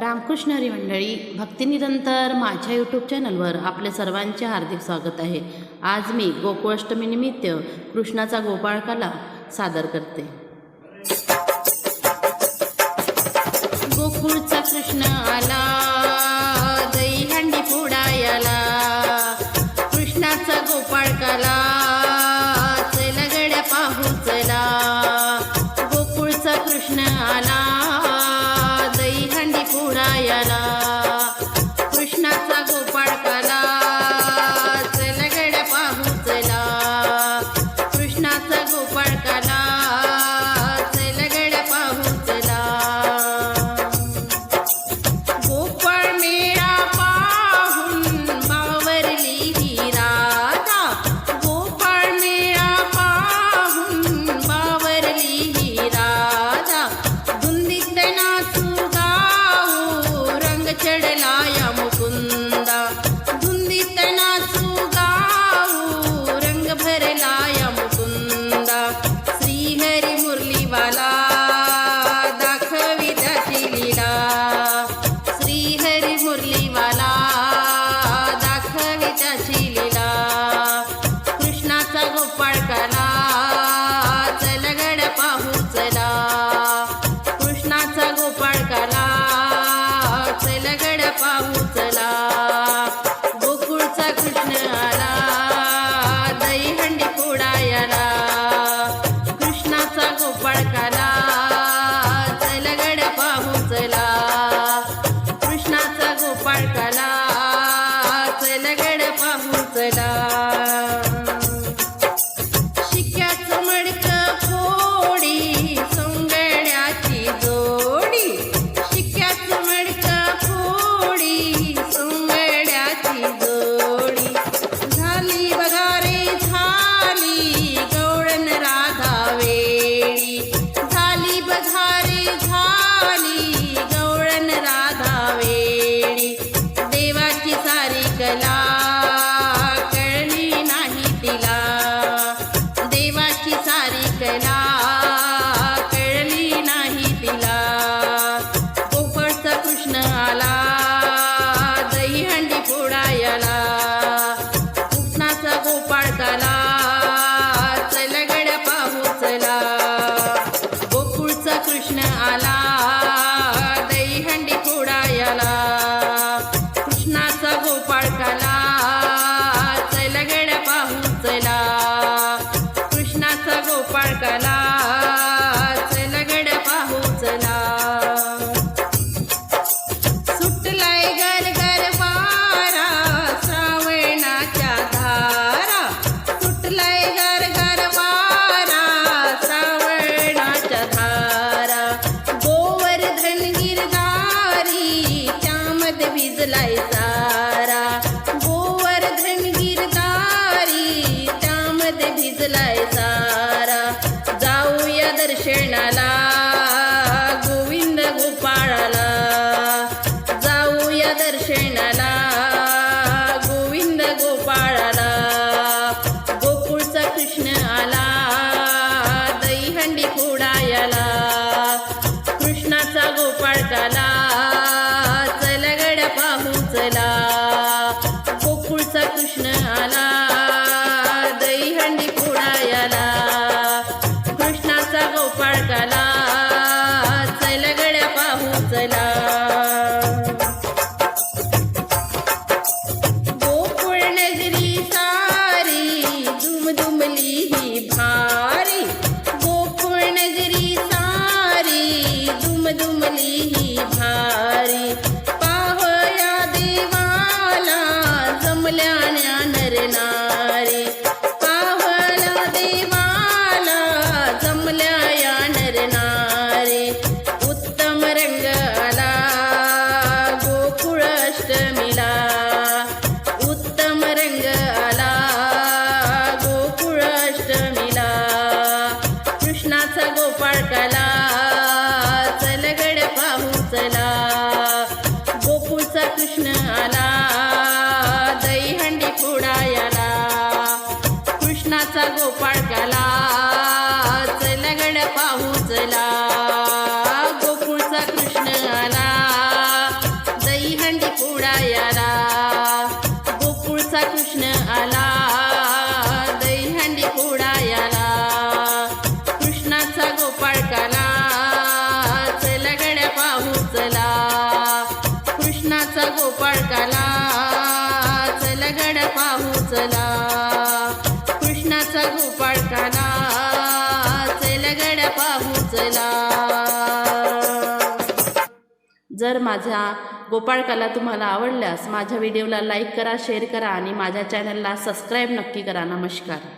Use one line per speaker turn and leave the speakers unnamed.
रामकृष्ण हरी मंडळी भक्तिनिरंतर माझ्या यूट्यूब चॅनलवर आपल्या सर्वांचे हार्दिक स्वागत आहे. आज मी गोकुळाष्टमीनिमित्त कृष्णाचा गोपाळकाला सादर करते. गोकुळचा कृष्ण आला दही हंडी आला कृष्णाचा गोपाळकाला যায় ah. कृष्ण आला दहीहंडी कृष्णाचा गोकुळचा कृष्ण आला दहीहंडी पुडायाला गोकुळचा कृष्ण आला. कृष्णाचा गोपाळकाला चल गड पाहू चला. कृष्णाचा गोपाळकाला चल गड पाहू चला. जर माझ्या गोपाळकाला तुम्हाला आवडल्यास माझ्या व्हिडिओला लाईक करा शेअर करा आणि माझ्या चॅनलला सबस्क्राईब नक्की करा. नमस्कार.